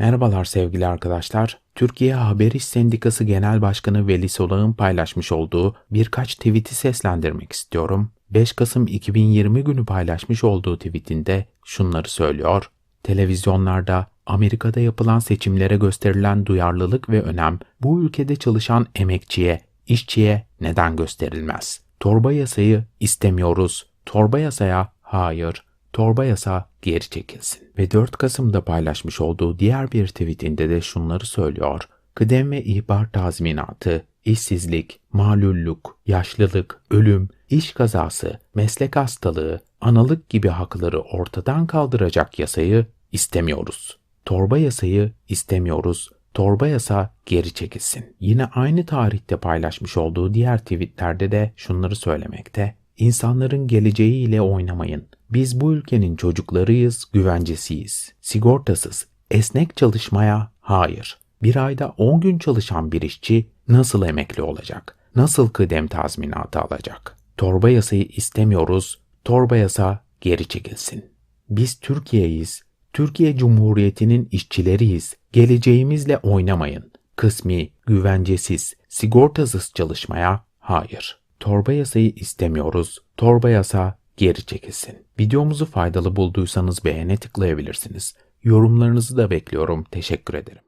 Merhabalar sevgili arkadaşlar. Türkiye Haber İş Sendikası Genel Başkanı Veli Solak'ın paylaşmış olduğu birkaç tweet'i seslendirmek istiyorum. 5 Kasım 2020 günü paylaşmış olduğu tweetinde şunları söylüyor. Televizyonlarda Amerika'da yapılan seçimlere gösterilen duyarlılık ve önem bu ülkede çalışan emekçiye, işçiye neden gösterilmez? Torba yasayı istemiyoruz. Torba yasaya hayır. Torba yasa geri çekilsin. Ve 4 Kasım'da paylaşmış olduğu diğer bir tweetinde de şunları söylüyor. Kıdem ve ihbar tazminatı, işsizlik, malulluk, yaşlılık, ölüm, iş kazası, meslek hastalığı, analık gibi hakları ortadan kaldıracak yasayı istemiyoruz. Torba yasayı istemiyoruz. Torba yasa geri çekilsin. Yine aynı tarihte paylaşmış olduğu diğer tweetlerde de şunları söylemekte. İnsanların geleceğiyle oynamayın. Biz bu ülkenin çocuklarıyız, güvencesiyiz. Sigortasız, esnek çalışmaya hayır. Bir ayda 10 gün çalışan bir işçi nasıl emekli olacak? Nasıl kıdem tazminatı alacak? Torba yasayı istemiyoruz. Torba yasa geri çekilsin. Biz Türkiye'yiz. Türkiye Cumhuriyeti'nin işçileriyiz. Geleceğimizle oynamayın. Kısmi, güvencesiz, sigortasız çalışmaya hayır. Torba yasayı istemiyoruz. Torba yasa geri çekilsin. Videomuzu faydalı bulduysanız beğene tıklayabilirsiniz. Yorumlarınızı da bekliyorum. Teşekkür ederim.